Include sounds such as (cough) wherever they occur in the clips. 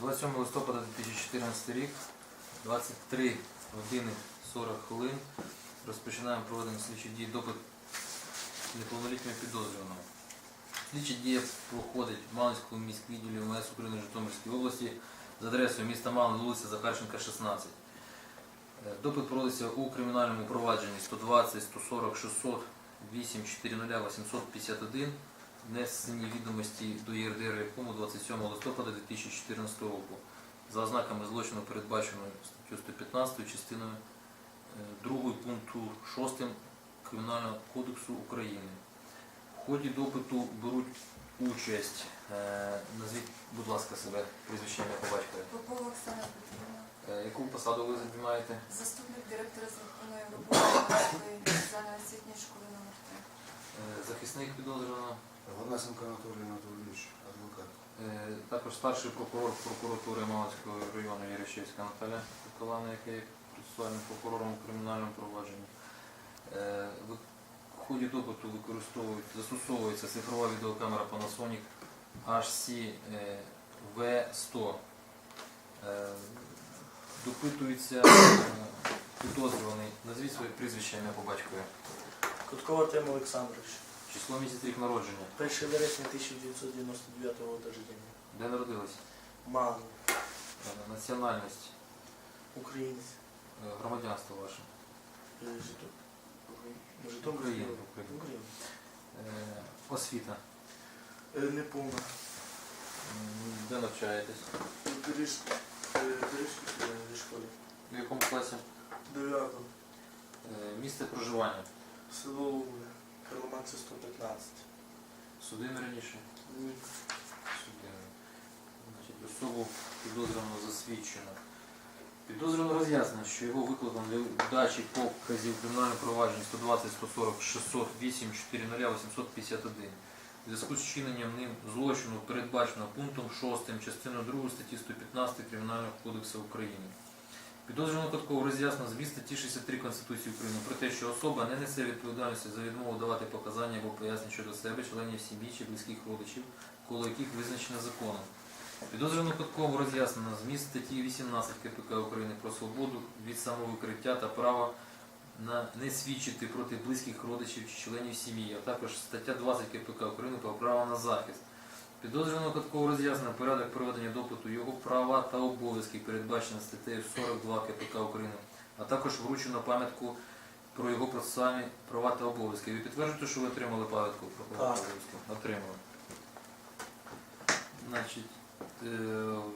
27 листопада 2014 рік, 23 години 40 хвилин. Розпочинаємо проведення слідчих дій допит неповнолітнього підозрюваного. Слідчі дія проходить в Малинському міськвідділі МС України Житомирській області з адресою міста Малин, вулиця Захарченка, 16. Е, Допит проводиться у кримінальному провадженні 120, 140, 600, 8, 400, 851 внесені відомості до ЄРДР якому 27 листопада 2014 року за ознаками злочину передбаченої статтю 115 частиною 2 пункту 6 Кримінального кодексу України. В ході допиту беруть участь, е, назвіть, будь ласка, себе прізвище ім'я по батькові. Попова Оксана Петрівна, Е, Яку посаду ви займаєте? заступник директора з роботи загальноосвітньої школи номер 3. Е, Захисник підозрюваного, Власенко Анатолій Анатолійович, адвокат. Е, також старший прокурор прокуратури Малинського району Ярещевська Наталя Миколаївна, яка є процесуальним прокурором у кримінальному провадженні. Е, В ході допиту використовують, застосовується цифрова відеокамера Panasonic HC е, V100. Е, Допитується підозрюваний. Назвіть своє прізвище ім'я по батькові. Куткова Тим Олександрович. Число місяць рік народження. 1 вересня 1999 року рождения. Де народились? Мало. Е, Національність, Українець. е, громадянство ваше. Е, Житом. Житом Україна, Україна. Україна. Україна. Е, Освіта. Е, Не. М, Де навчаєтесь? Пиріжській е, школі. В якому класі? Дев'ятом. Е, Місце проживання. Село Лугне. Карломанці 115. Судимі раніше? Ні. Судимі. Значить, особу підозрюваного засвідчено. Підозрювано роз'яснено, що його викликано для дачі показів кримінального провадження 120, 140, 608, 400, 851. В зв'язку з чиненням ним злочину передбачено пунктом 6 частиною 2 статті 115 Кримінального кодексу України. Підозрювано випадково роз'яснено зміст статті 63 Конституції України про те, що особа не несе відповідальності за відмову давати показання або пояснення щодо себе, членів сім'ї чи близьких родичів, коло яких визначено законом. Підозрювано випадково роз'яснено зміст статті 18 КПК України про свободу від самовикриття та право на не свідчити проти близьких родичів чи членів сім'ї, а також стаття 20 КПК України про право на захист. Підозрювано випадково роз'яснено порядок проведення допиту, його права та обов'язки, передбачені статтею 42 КПК України, а також вручено пам'ятку про його процесуальні права та обов'язки. Ви підтверджуєте, що ви отримали пам'ятку про права та обов'язки? Отримали. Значить, е,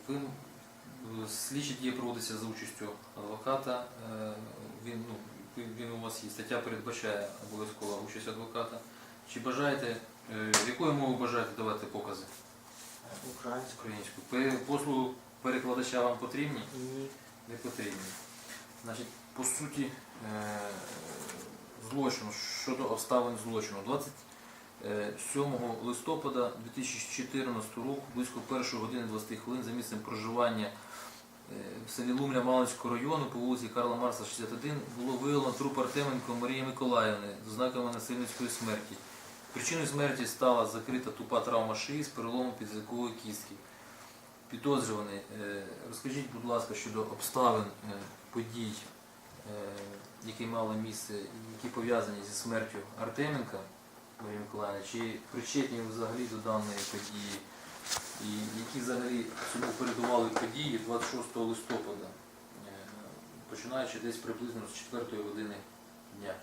ви е, слідчі дії проводиться за участю адвоката. Е, Він, ну, він- у вас є. Стаття передбачає обов'язково участь адвоката. Чи бажаєте, якою мовою бажаєте давати покази? Українська. Українську. Послугу перекладача вам потрібні? Ні. Не потрібні. Значить, по суті е, злочину, щодо обставин злочину. 27 листопада 2014 року, близько 1 години 20 хвилин за місцем проживання е, в селі Лумля Малинського району по вулиці Карла Марса, 61, було виявлено труп Артеменко Марії Миколаївни з ознаками насильницької смерті. Причиною смерті стала закрита тупа травма шиї з переломом підзвукової кістки. Підозрюваний, е, розкажіть, будь ласка, щодо обставин е, подій, е, які мали місце, які пов'язані зі смертю Артеменка Марії Миколаївни, чи причетні взагалі до даної події, і які взагалі цьому передували події 26 листопада, починаючи десь приблизно з 4 години дня.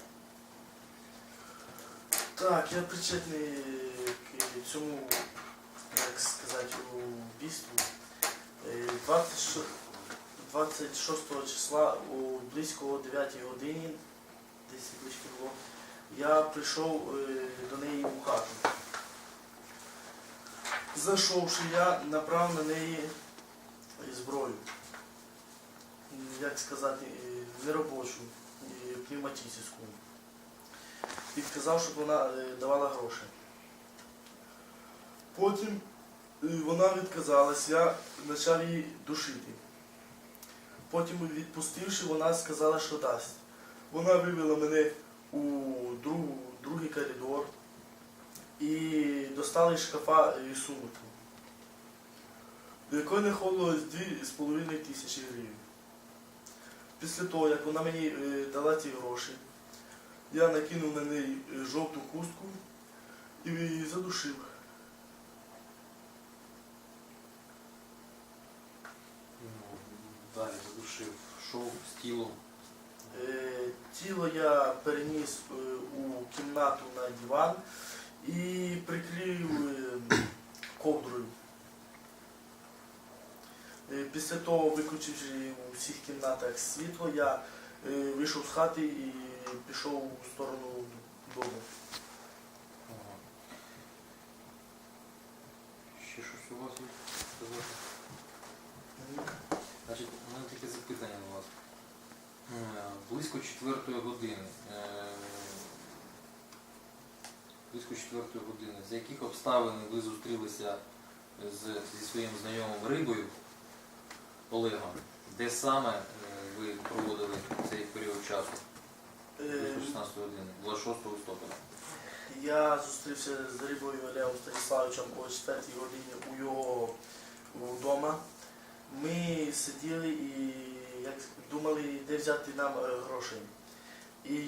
Так, я причетний к цьому, як сказати, убійству. Е, 26 26 числа у близько о 9 годині, десь близько було, я прийшов е, до неї у хату. Зайшовши, я направив на неї е, зброю. Як сказати, неробочу, пневматичну. Підказав, щоб вона е, давала гроші. Потім е, вона відказалась, я почав її душити. Потім відпустивши, вона сказала, що дасть. Вона вивела мене у другу, другий коридор і достала із шкафа е, сумку. до якої знаходилось 2,5 тисячі гривень. Після того, як вона мені дала ці гроші, я накинув на неї е, жовту хустку і задушив. Ну, далі задушив. Шов з тілом. Е, Тіло я переніс е, у кімнату на диван і прикрив ковдрою. Після того, виключивши у всіх кімнатах світло, я вийшов з хати і пішов у сторону дому. Ще щось у вас є сказати? Значить, у мене таке запитання до вас. Е, Близько четвертої години. е, Близько четвертої години. За яких обставин ви зустрілися з, зі своїм знайомим рибою Олегом? Де саме е, ви проводили цей період часу? Е, Близько 16 години, 26 листопада. Я зустрівся з рибою Олегом Станіславовичем о 4 годині у його вдома. Ми сиділи і як думали, де взяти нам е, грошей. І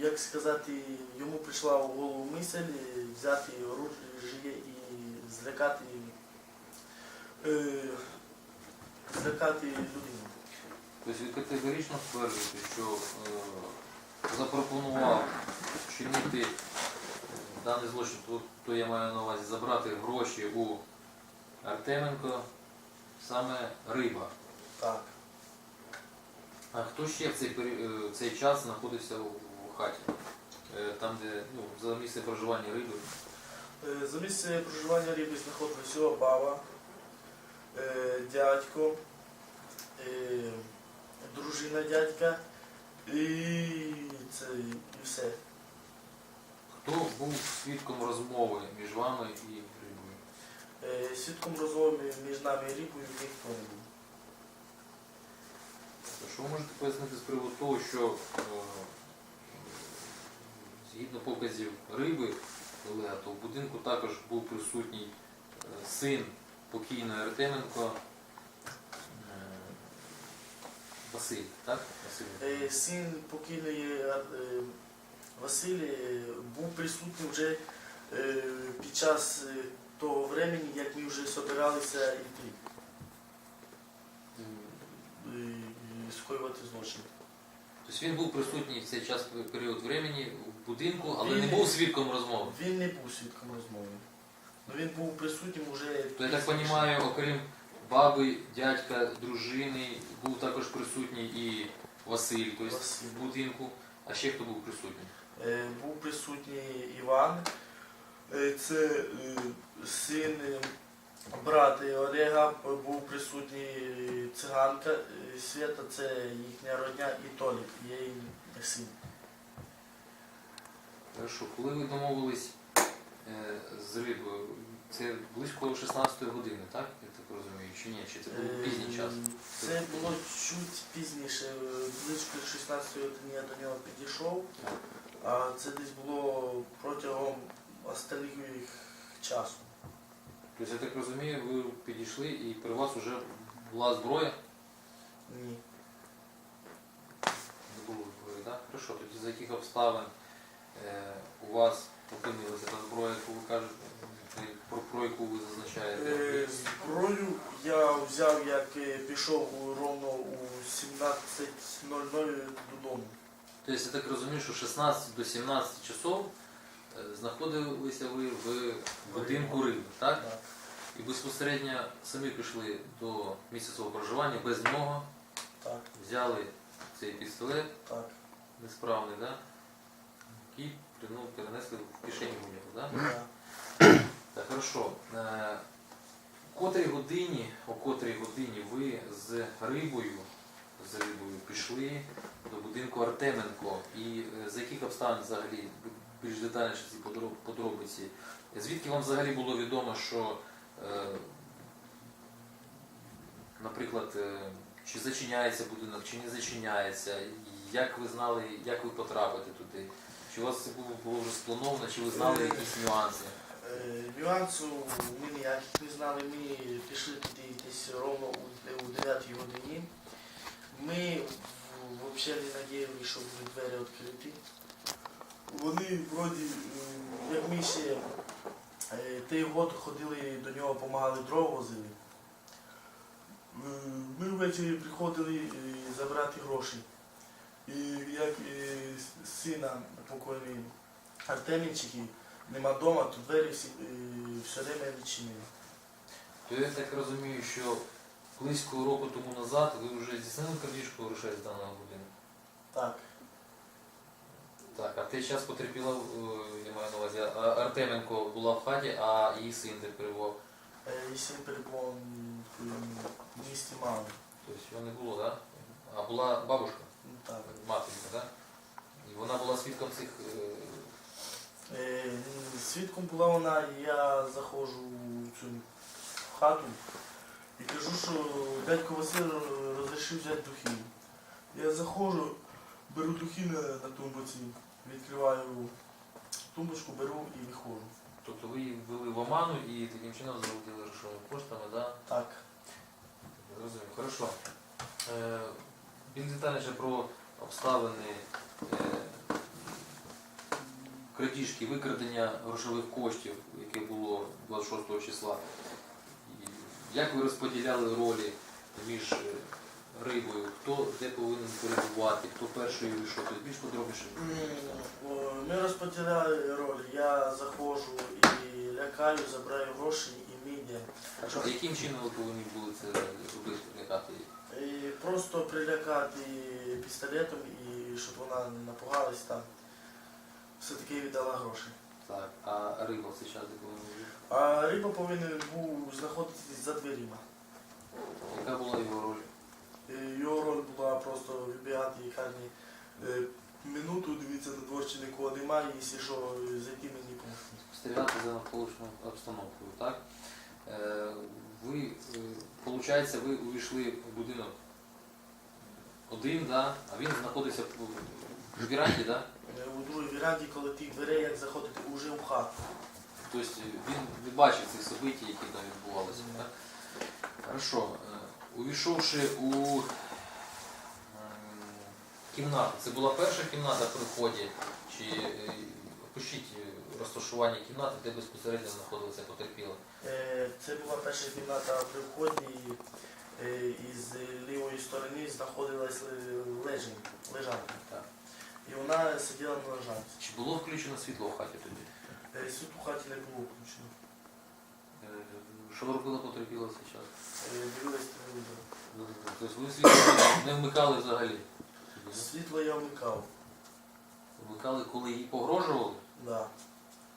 як сказати, йому прийшла в голову мисль е, взяти оружие і злякати, е, злякати людину. Тобто ви категорично стверджуєте, що е, запропонував вчинити е, даний злочин, то, то я маю на увазі забрати гроші у Артеменко саме риба. Так. А хто ще в цей, пері- е, цей час знаходився у, у хаті? Е, Там, де ну, за місце проживання риби. Е, За місце проживання риби знаходилася його баба, е, дядько, е, дружина дядька і це і все. Хто був свідком розмови між вами і рибою? Е, Свідком розмови між нами і рибою ніхто не був. Тобто, Що ви можете пояснити з приводу того, що е, згідно показів риби Олега, то в будинку також був присутній е, син покійної Артеменко Василь, так? Василь. Е, Син покійної е, Василь е, був присутній вже е, під час е, того времени, як ми вже збиралися йти е, скоювати злочин. Тобто він був присутній в цей час період времени в будинку, але не- був свідком розмови. Він не був свідком розмови. Ну, він був присутнім уже. То я так розумію, окрім баби, дядька, дружини, був також присутній і Василь, тобто Василь. в будинку. А ще хто був присутній? Е, Був присутній Іван. Е, Це е, син е, брат Олега, був присутній е, циганка е, Свята, це їхня родня і Толік, її син. Хорошо, коли ви домовились е, з рибою, це близько 16 години, так? Так розумію, чи ні? Чи це був пізній час? Е, Це було чуть пізніше, е, близько 16 години я до нього підійшов, а це десь було протягом останніх часу. Тобто, я так розумію, ви підійшли і при вас вже була зброя? Ні. Не було зброї, так? Хорошо, тоді за яких обставин е, у вас опинилася та зброя, яку ви кажете, е, про, про яку ви зазначаєте? Е, Зброю я взяв, як е, пішов ровно у 17.00 додому. Тобто я так розумію, що 16 до 17 часов е, знаходилися ви в будинку риби, так? Так. І безпосередньо самі пішли до місця свого проживання без нього, Так, взяли цей пістолет так. несправний, да? і перенесли в кишені у нього. Да? Да. (clears throat) Так, хорошо. Е, О котрій годині, о котрій годині ви з рибою, з рибою пішли до будинку Артеменко і е, за яких обставин взагалі більш детальніше ці подробиці? Звідки вам взагалі було відомо, що, е, наприклад, е, чи зачиняється будинок, чи не зачиняється, як ви знали, як ви потрапите туди? Чи у вас це було вже сплановано, чи ви знали якісь нюанси? Е, Нюансу ми ніяких не знали, ми пішли туди десь ровно у, у 9 годині. Ми взагалі не надіялися, що будуть двері відкриті. Вони вроді, як ми ще е, той год ходили до нього, допомагали дрова возили. Ми ввечері приходили е, забрати гроші. І як сина покойний Артемінчики нема вдома, то двері всі, е, все время відчинили. То я так розумію, що близько року тому назад ви вже здійснили крадіжку грошей з даного будинку. Так. Так, а ти час потерпіла, е, я маю на увазі, а Артеменко була в хаті, а її син де перебував. Е, І син перебував м, в місті мами. Тобто його не було, так? А була бабушка, Ну, Так. матінка, так? І вона була свідком цих. е, Свідком була вона, я заходжу в цю хату і кажу, що дядько Василь розрішив взяти духи. Я заходжу, беру духи на, на тумбоці, відкриваю тумбочку, беру і виходжу. Тобто ви її ввели в оману і таким чином заводили грошовими коштами, да? Так. Розумію. Хорошо. Е, більш детальніше про обставини е, крадіжки, викрадення грошових коштів, яке було 26 числа. Як ви розподіляли ролі між е, рибою? Хто де повинен перебувати, хто перший вийшов? Тобто більш подробніше. Ми розподіляли роль. Я заходжу і лякаю, забираю гроші і ми йдемо. А яким чином ви повинні були це робити, лякати її? І просто прилякати пістолетом і щоб вона не напугалась там. Все-таки віддала гроші. Так, а риба в цей час де повинна бути? А риба повинен був знаходитись за дверима. Яка була його роль? І Його роль була просто вибігати і хані е, минуту, дивитися на двор, чи нікого немає, і якщо що, зайти мені допомогти. спостерігати за навколишньою обстановкою, так? Е, ви, виходить, ви увійшли в будинок один, да? а він знаходиться в- в віранді, да? Е, У другій віранді, коли тих дверей, як заходити уже в хату. Тобто він не бачив цих событий, які там відбувалися. Так? Хорошо. Е, Увійшовши у кімнату, це була перша кімната при вході, чи е, опишіть е, розташування кімнати, де безпосередньо знаходилася потерпіла? Е, Це була перша кімната при вході, і із лівої сторони знаходилась лежанка. І вона сиділа на лежанці. Чи було включено світло в хаті тоді? Е, Світ у хаті не було включено. Е, Що робила потерпіла в цей час? Е, Дивилась телевізор. Тобто ви світло не вмикали взагалі? Світло я вмикав. Вмикали, коли їй погрожували? Да.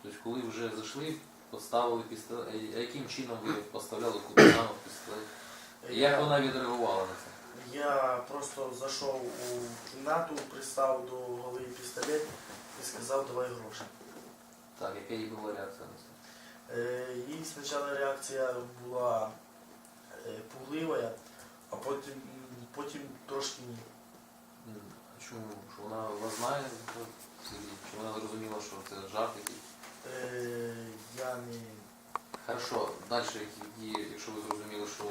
Тобто коли вже зайшли, поставили пістолет. А яким чином ви поставляли куди пістолет? Е, Як я- вона відреагувала на це? Я просто зайшов у кімнату, пристав до голови пістолет і сказав, давай гроші. Так, яка її була реакція на це? Е, Їй спочатку реакція була е, пуглива, а потім, потім трошки ні. М, А чому? Що вона вас знає? ну? Чи вона зрозуміла, що це жарт якийсь? Е, Я не. Хорошо, далі які дії, якщо ви зрозуміли, що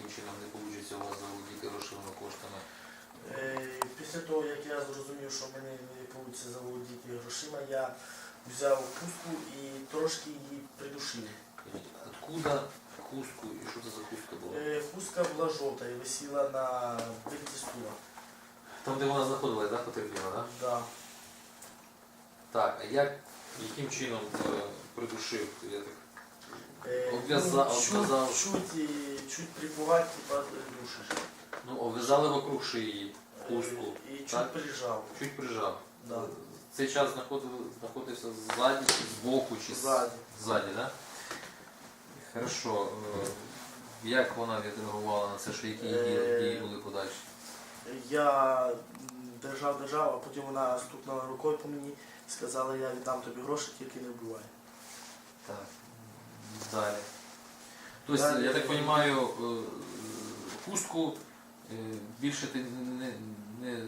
таким чином не вийде у вас заволодіти грошовими коштами. Е, Після того, як я зрозумів, що мене не вийде заволодіти грошима, я взяв хустку і трошки її придушив. Откуда хустку і що це за хустка була? Е, Хустка була жовта і висіла на бильці стула. Там, де вона знаходилась, так, потерпіла, так? Да. Так, а як, яким чином е, придушив? Я так Е, Обв'яза- ну, чуть, чуть, е, чуть припувати, типа душиш. Ну, обв'язали вокруг шиї хустку, Е, І чуть так? прижав. чуть прижав. Да. Цей час знаходив, знаходився ззаді, збоку чи Ззаді. ззаді, так? Хорошо. Е, Як вона відреагувала на це, що які її дії- Е, були подальші? Я держав, держав, а потім вона стукнула рукою по мені сказала, я віддам тобі гроші, тільки не вбивай. Так. Далі. Тобто, я так розумію, хустку е, більше ти не, не,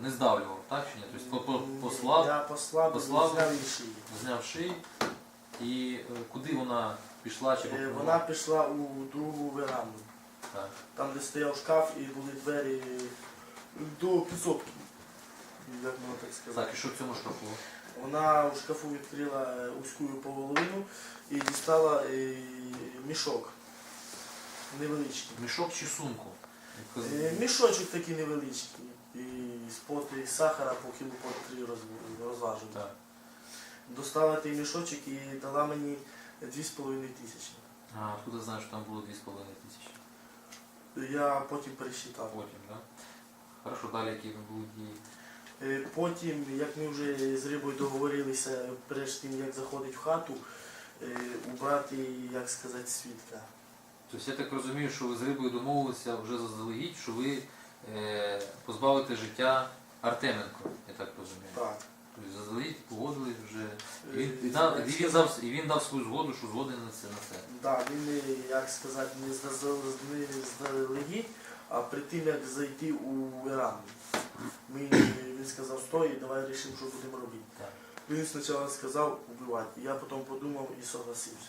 не здавлював, так чи ні? Тобто по- по- послав, Я послабив, послабив. зняв її шиї. зняв шиї І е, куди вона пішла чи Е. Вона пішла у другу веранду, Так. там де стояв шкаф і були двері до підсобки. Як можна так сказати. Так, і що в цьому шкафу? Вона у шкафу відкрила узьку половину і дістала е, мішок невеличкий. Мішок чи сумку? Е, Мішочок такий невеличкий. І з поти сахара по кілу по три роз- розважу. Так. Достала той мішочок і дала мені 2,5 тисячі. А, откуда знаєш, що там було 2,5 тисячі? Я потім пересчитав. Потім, так? Да? Хорошо, далі які були дії. Е, Потім, як ми вже з рибою договорилися, перед тим як заходить в хату, убрати, як сказати, свідка. Тобто я так розумію, що ви з рибою домовилися вже заздалегідь, що ви е, позбавите життя Артеменко, я так розумію. Так. Тобто заздалегідь погодили вже. І Е, він, і, дав, і, він дав, і він дав свою згоду, що згоден на це. На це. Да, він, як сказати, не здазал- не здалегідь, а при тим, як зайти у веранду. Ми, він сказав, стой, давай вирішимо, що будемо робити. Так. Він спочатку сказав убивати, я потім подумав і согласився.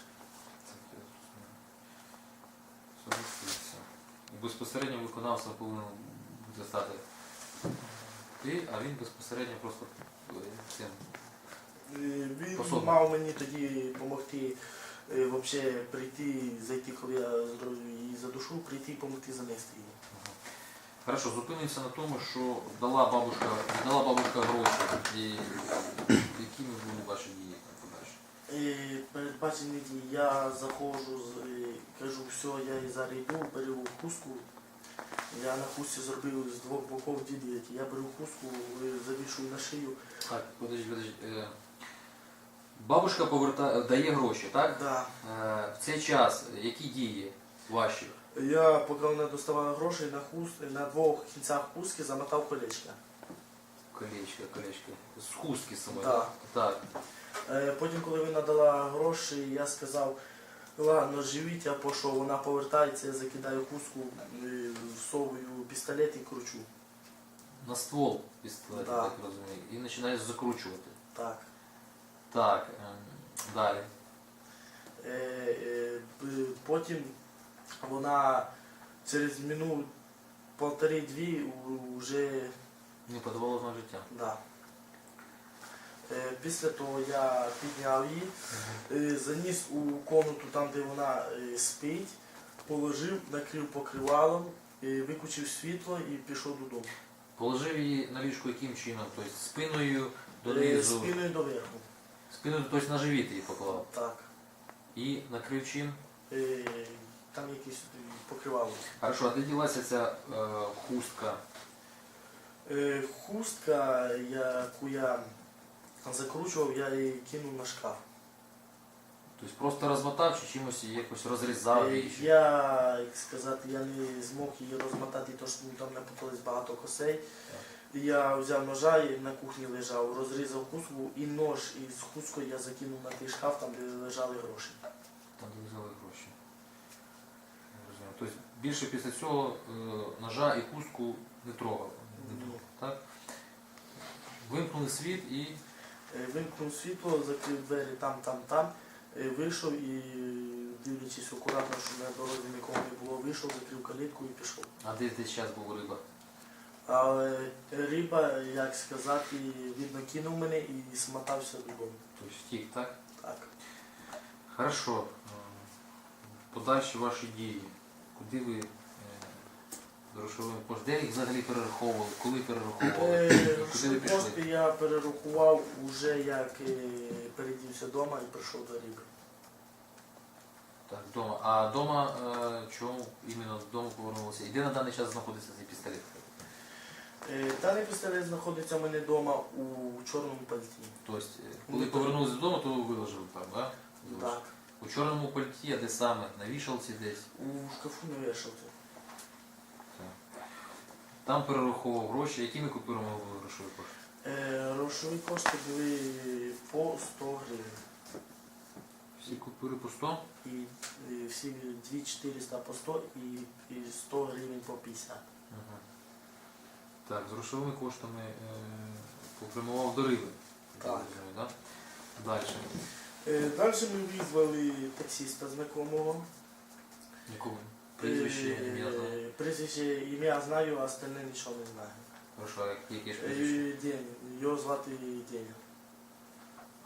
Согласився. Безпосередньо виконавцем повинен буде стати ти, а він безпосередньо просто е, цим. Він Пособник. мав мені тоді допомогти е, вообще прийти, зайти, коли я її задушу, прийти і допомогти занести її. Хорошо, зупинимося на тому, що дала бабушка, дала бабушка гроші. І якими були ваші дії там подальші? Е, Передбачені дії, я заходжу, е, кажу, все, я і зараз йду, беру хустку. Я на хустці зробив з двох боків дідіяті. Я беру хустку, е, завішую на шию. Так, подожди, подожди. Е, Бабушка поверта... дає гроші, так? Да. Е, В цей час які дії ваші? Я, поки вона доставала гроші, на, хуст, на двох кінцях хустки замотав колечко. Колечко, колечко. З хустки самої. Да. Так. Е, Потім, коли вона дала гроші, я сказав, ладно, живіть, я пішов. Вона повертається, я закидаю хустку, е, всовую пістолет і кручу. На ствол пістолет, Да. так розумію. І починаєш закручувати. Так. Так, ем, далі. Е, Потім вона через минут полтори-дві вже Не подавало на життя. да. Е, Після того я підняв її, е, заніс у комнату там, де вона е, спить, положив, накрив покривалом, виключив світло і пішов додому. Положив її на ліжку яким чином? Тобто спиною донизу. Спиною доверху. Спиною, тобто на живіт її поклав. Так. І накрив чим? Там якесь е, покривало. Хорошо, а де ділася ця е, хустка? Е, Хустка, яку я закручував, я її кинув на шкаф. Тобто просто розмотав чи чимось її якось розрізав Е, її? чи- Я, як сказати, я не змог її розмотати, тому що там напутались багато косей. І Я взяв ножа і на кухні лежав, розрізав хустку і нож із хусткою я закинув на той шкаф, там де лежали гроші. Там де взяли гроші. Я розумію. Тобто більше після цього е, ножа і хустку не трогав. Не Ні. трогав, так? Вимкнули світ і Е, Вимкнув світло, закрив двері там, там, там, е, вийшов і, дивлячись акуратно, щоб на дорозі нікого не було, вийшов, закрив калітку і пішов. а де десь час був риба? Але риба, як сказати, видно, кинув мене і смотався додому. Тобто втік, так? Так. Хорошо. Е, Подальші ваші дії. Куди ви е, грошовими коштами? Де їх взагалі перераховували? Коли перераховували? Е, куди ви пішли? кошти я перерахував уже як е, передівся вдома і прийшов до риби. Так, вдома. А вдома е, чому іменно додому повернулися? І де на даний час знаходиться цей пістолет? Е, Даний пістолет знаходиться в мене вдома у чорному пальті. Тобто, е, коли Ну, повернулися додому, то ви виложили там, так? Так. У чорному пальті, а де саме? На вішалці десь. У шкафу не вішався. Там перераховував гроші. Якими купюрами були грошові кошти? Е, Грошові кошти були по 100 гривень. Всі купюри по 100? І е, всі 2400 по 100 і, і 100 гривень по 50. Ага. Так, з грошовими коштами е, попрямував до риби. Так. Да? Далі. Е, Далі ми визвали таксиста знакомого. Нікого. Прізвище, Е, ім'я знаю. Прізвище, ім'я знаю, а остальне нічого не знаю. Хорошо, а як- яке ж прізвище? Е, День. Його звати День.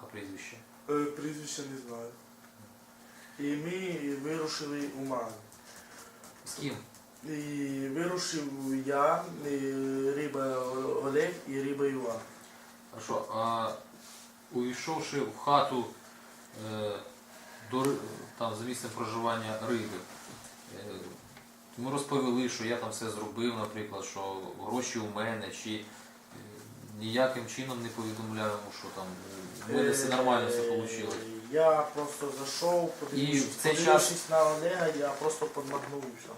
А прізвище? Е, Прізвище не знаю. І ми вирушили у Ман. З ким? І вирушив я, е, Риба Олег і Риба Іван. Хорошо, а увійшовши в хату е, до, ри- там, за місцем проживання риби, е, ми розповіли, що я там все зробив, наприклад, що гроші у мене, чи е, ніяким чином не повідомляю, йому, що там у мене все нормально все Е, вийшло. Я просто зайшов, подивившись, час- на Олега, я просто все.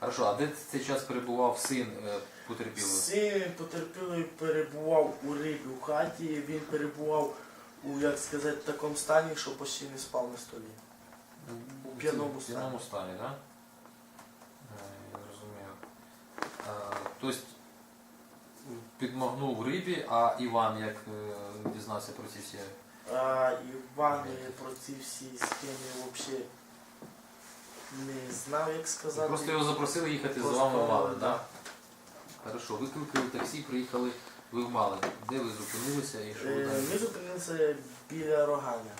Хорошо, а де в цей час перебував син е, потерпілого? Син потерпілий перебував у рибі в хаті, він перебував у, як сказати, такому стані, що почти не спав на столі. у п'яному п'яному стані, так? Да? Тобто підмогнув рибі, а Іван як е, дізнався про ці всі. А Іван е, про ці всі схеми взагалі не знав, як сказати. Просто його запросили їхати з Просто, вами в Малин, да. так? Хорошо, викликали таксі, приїхали ви в Малин. Де ви зупинилися і що ви Е, далі? Ми зупинилися біля роганя.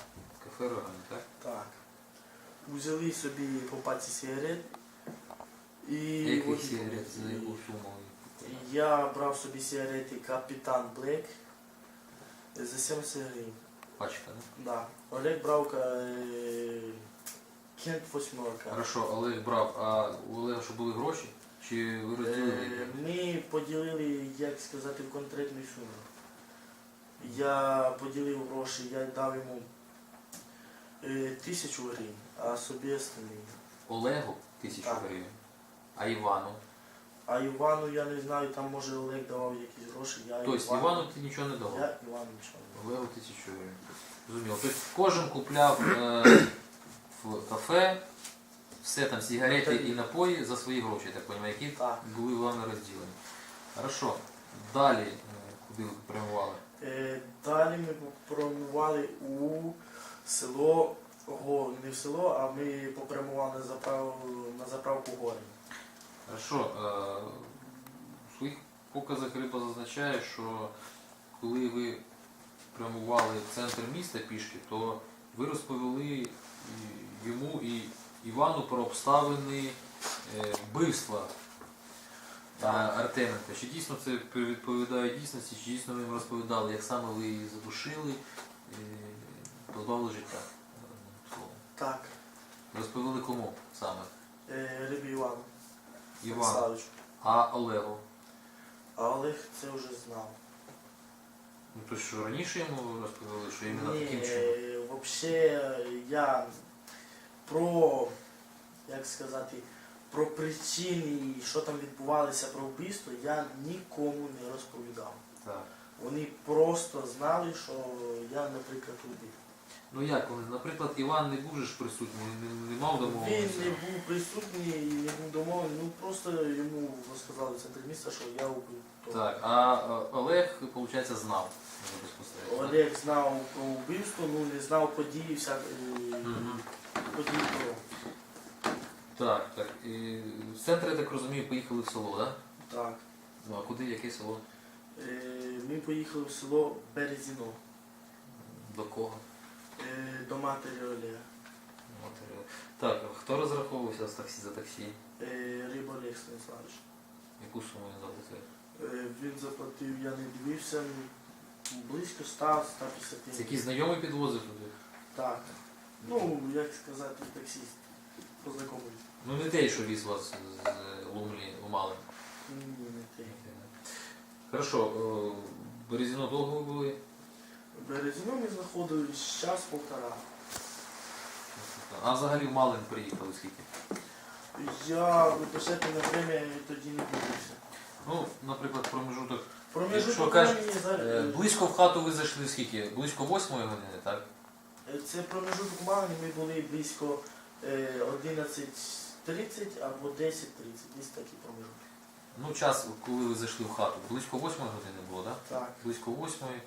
Кафе Роган, так? Так. Взяли собі по паці сигарет. І Яких сигарет, за яку суму? Я брав собі сигарети Капітан Блек за 70 гривень. Пачка, так? Да. Олег брав е, Кент восьмерка. Хорошо, Олег брав, а у Олега що були гроші? Чи ви розділили? Е, Ми поділили, як сказати, конкретну суму. Я поділив гроші, я дав йому е, тисячу гривень, а собі остальні. Олегу тисячу Так. гривень, а Івану? А Івану я не знаю, там може Олег давав якісь гроші, я Тобто Івану ти нічого не давав? Я Івану нічого не. Олегу тисячу гривень. Зрозуміло. Тобто кожен купляв е, в кафе все там сигарети і напої за свої гроші, я так розумію, які Так. були вами розділені. Хорошо. Далі е, куди ви прямували? Е, Далі ми попрямували у село Го, не в село, а ми попрямували на заправку, на заправку гори. Хорошо. Е, у своїх показах Риба зазначає, що коли ви прямували в центр міста пішки, то ви розповіли йому і Івану про обставини е, вбивства е, Артеменка. Чи дійсно це відповідає дійсності, чи дійсно ви їм розповідали, як саме ви її задушили, е, позбавили життя? Так, Розповіли кому саме? е, Рибі Івану Олександровичу. А Олегу? А Олег це вже знав. Ну, то що раніше йому розповіли, що іменно Ні, таким чином? е, взагалі я про, як сказати, про причини, що там відбувалося про вбивство, я нікому не розповідав. Так. Вони просто знали, що я, наприклад, убив. Ну як вони? Наприклад, Іван не був же ж присутній, не, не мав Він домовленості. не був присутній і не був домовлений, ну просто йому розказали в центрі міста, що я убив. того. Так, а е, Олег, виходить, знав вже безпосередньо. так? Олег знав про вбивство, ну не знав події, вся, е, Мгм. події того. Так, так. І з центру, я так розумію, поїхали в село, так? Так. Ну а куди, яке село? Е, Ми поїхали в село Березіно До кого? Е, до матері Олега. Е, Так, хто розраховувався з таксі за таксі? Е, Риба Олег Станіславович. Яку суму він заплатив? Е, Він заплатив, я не дивився, близько 100-150 Це якийсь знайомий підвозив туди? Так. Ну, як сказати, таксист. Познайомий. Ну не той, що віз вас з Лумлі в Малин. Ні, не те. Хорошо, е, Березіно довго ви були? В Березіно ми знаходились час полтора. А взагалі в Малин приїхали скільки? Я виписати на время тоді не дивився. Ну, наприклад, промежуток. Що Проміжуток кажеш, времени Е, зараз. Близько в хату ви зайшли скільки? Близько восьмої години, так? Е, Це проміжуток мали, ми були близько е, 11.30 або 10.30, десь такий проміжуток. Ну, час, коли ви зайшли в хату, близько восьмої години було, так? Так. Близько восьмої.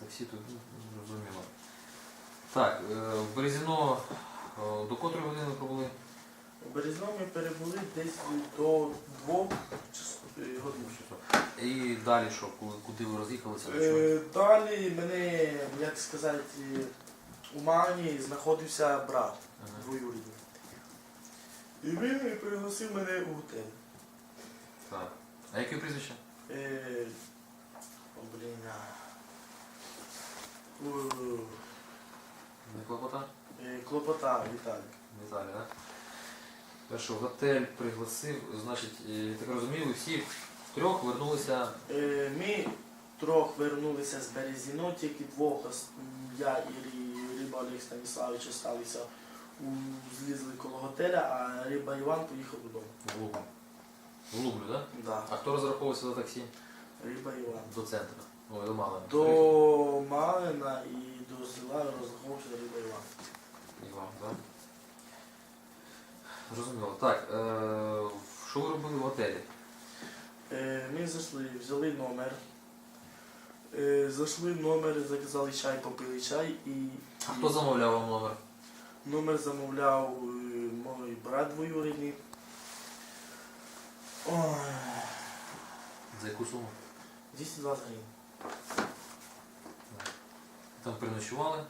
Так всі тут ну, зрозуміло. Так, е, в Березіно е, до котрої години ви пробули? У Березному ми перебули десь до двох е, годин. І далі що, куди ви роз'їхалися? Е, Далі мене, як сказати, у Мані знаходився брат Ага. двоюрідний. І він пригласив мене у готель. Так. А яке прізвище? Е, о, блін, а. У, Не Клопота? е, Клопота Віталік. Віталій, так? Хорошо, готель пригласив, значить, е, я так розумію, всі трьох вернулися. Е, Ми трьох вернулися з Березіно, тільки двох, я і Риба Олег Станіславович залишилися, у, злізли коло готеля, а Риба Іван поїхав додому. В Луглу. В Луглю, так? Да. А хто розраховувався за таксі? Риба Іван. До центру. Ой, до Малина. До Малина і до села розраховувався Риба Іван. Іван, так? Зрозуміло. Так, е, що ви робили в готелі? Е, Ми зайшли, взяли номер. Е, Зайшли в номер, заказали чай, попили чай і А хто замовляв вам номер? номер замовляв е, мій брат двоюрідний. Ой, За яку суму? 220 гривень. Там переночували.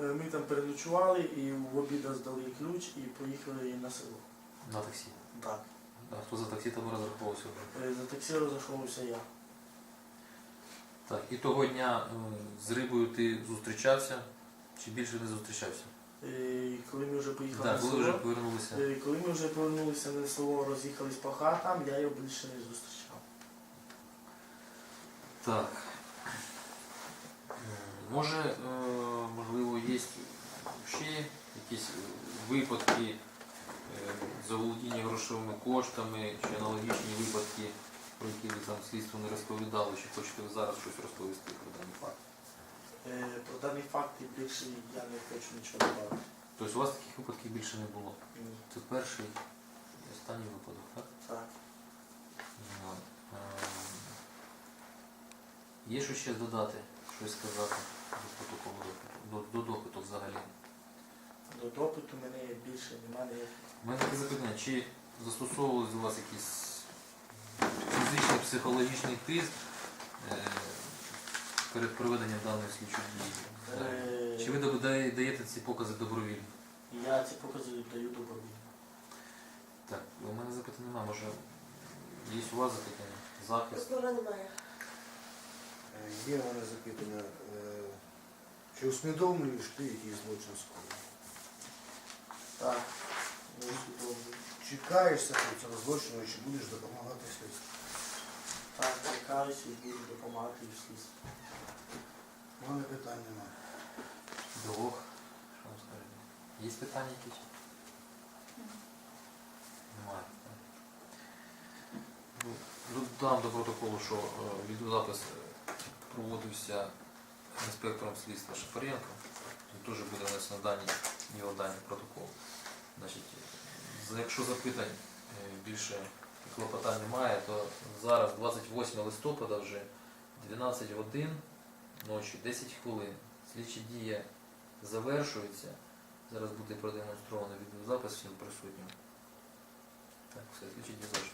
Е, Ми там переночували і в обіда здали ключ і поїхали на село. На таксі. Так. А хто за таксі там розраховувався? Е, За таксі розійшовся я. Так, і того дня е, з рибою ти зустрічався чи більше не зустрічався? І коли ми вже поїхали Так, на коли вже повернулися. коли ми вже повернулися на село, роз'їхались по хатам, я його більше не зустрічав. Так. Може, е, можливо, є ще якісь е, випадки е, заволодіння грошовими коштами чи аналогічні випадки, про які ви там слідство не розповідали, чи хочете ви зараз щось розповісти про даний факт? Е, Про дані факти більше я не хочу нічого додати. Тобто у вас таких випадків більше не було? Ні. Це перший і останній випадок, так? Так. Ну, Є що ще додати, щось сказати до протоколу допиту, до, до допиту взагалі? До допиту мене більше немає ніяких. У мене таке запитання, чи застосовували у вас якийсь фізичний психологічний тиск е, перед проведенням даної слідчої дії? Е, Чи ви дає- даєте ці покази добровільно? Я ці покази даю добровільно. Так, у мене запитань немає, може є у вас запитання? Захист? Слова немає. Є в мене запитання. е, Чи усвідомлюєш ти якийсь злочин скоєний? Так. Не усвідомлюю. Чекаєшся ти цього злочину і чи будеш допомагати слідству? Так, чекаюся і буду допомагати в слідстві. У мене питань немає. Двох. Що вам скажете? Є питання якісь? Немає. Ну, Додам до протоколу, що е, відеозапис е, проводився інспектором слідства Шапаренко. Він теж буде внесено дані його дані протокол. Значить, якщо запитань е, більше клопотань немає, то зараз 28 листопада вже 12 годин ночі, 10 хвилин. Слідчі дія завершується. Зараз буде продемонстровано відеозапис всім присутнім. Так, все, слідчі дія завершується.